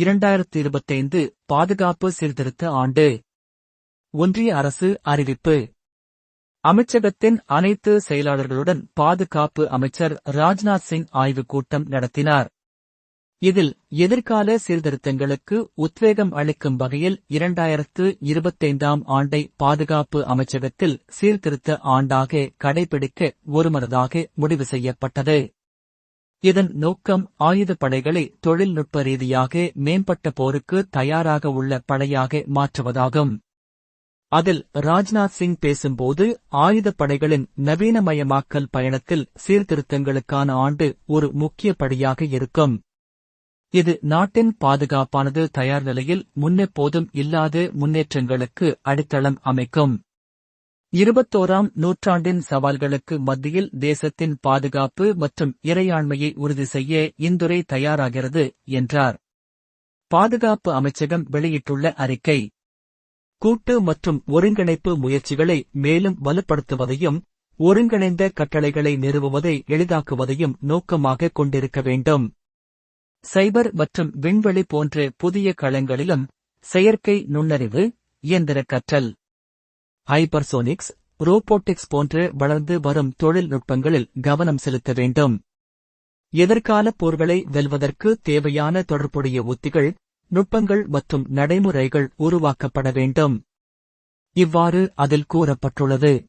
இரண்டாயிரத்து இருபத்தைந்து பாதுகாப்பு சீர்திருத்த ஆண்டு. ஒன்றிய அரசு அறிவிப்பு. அமைச்சகத்தின் அனைத்து செயலாளர்களுடன் பாதுகாப்பு அமைச்சர் ராஜ்நாத் சிங் ஆய்வுக் கூட்டம் நடத்தினார். இதில் எதிர்கால சீர்திருத்தங்களுக்கு உத்வேகம் அளிக்கும் வகையில் இரண்டாயிரத்து இருபத்தைந்தாம் ஆண்டை பாதுகாப்பு அமைச்சகத்தில் சீர்திருத்த ஆண்டாக கடைபிடிக்க ஒருமனதாக முடிவு செய்யப்பட்டது. இதன் நோக்கம் ஆயுதப்படைகளை தொழில்நுட்ப ரீதியாக மேம்பட்ட போருக்கு தயாராக உள்ள படையாக மாற்றுவதாகும். அதில் ராஜ்நாத் சிங் பேசும்போது ஆயுதப் படைகளின் நவீனமயமாக்கல் பயணத்தில் சீர்திருத்தங்களுக்கான ஆண்டு ஒரு முக்கிய படியாக இருக்கும். இது நாட்டின் பாதுகாப்பானது தயார் நிலையில் முன்னெப்போதும் இல்லாத முன்னேற்றங்களுக்கு அடித்தளம் அமைக்கும். இருபத்தோராம் நூற்றாண்டின் சவால்களுக்கு மத்தியில் தேசத்தின் பாதுகாப்பு மற்றும் இறையாண்மையை உறுதி செய்ய இந்துரை தயாராகிறது என்றார். பாதுகாப்பு அமைச்சகம் வெளியிட்டுள்ள அறிக்கை. கூட்டு மற்றும் ஒருங்கிணைப்பு முயற்சிகளை மேலும் வலுப்படுத்துவதையும் ஒருங்கிணைந்த கட்டளைகளை நிறுவுவதை எளிதாக்குவதையும் நோக்கமாக கொண்டிருக்க வேண்டும். சைபர் மற்றும் விண்வெளி போன்ற புதிய களங்களிலும் செயற்கை நுண்ணறிவு இயந்திர கற்றல். ஹைபர்சோனிக்ஸ் ரோபோட்டிக்ஸ் போன்று வளர்ந்து வரும் தொழில்நுட்பங்களில் கவனம் செலுத்த வேண்டும். எதிர்கால போர்களை வெல்வதற்கு தேவையான தொடர்புடைய உத்திகள் நுட்பங்கள் மற்றும் நடைமுறைகள் உருவாக்கப்பட வேண்டும். இவ்வாறு அதில் கூறப்பட்டுள்ளது.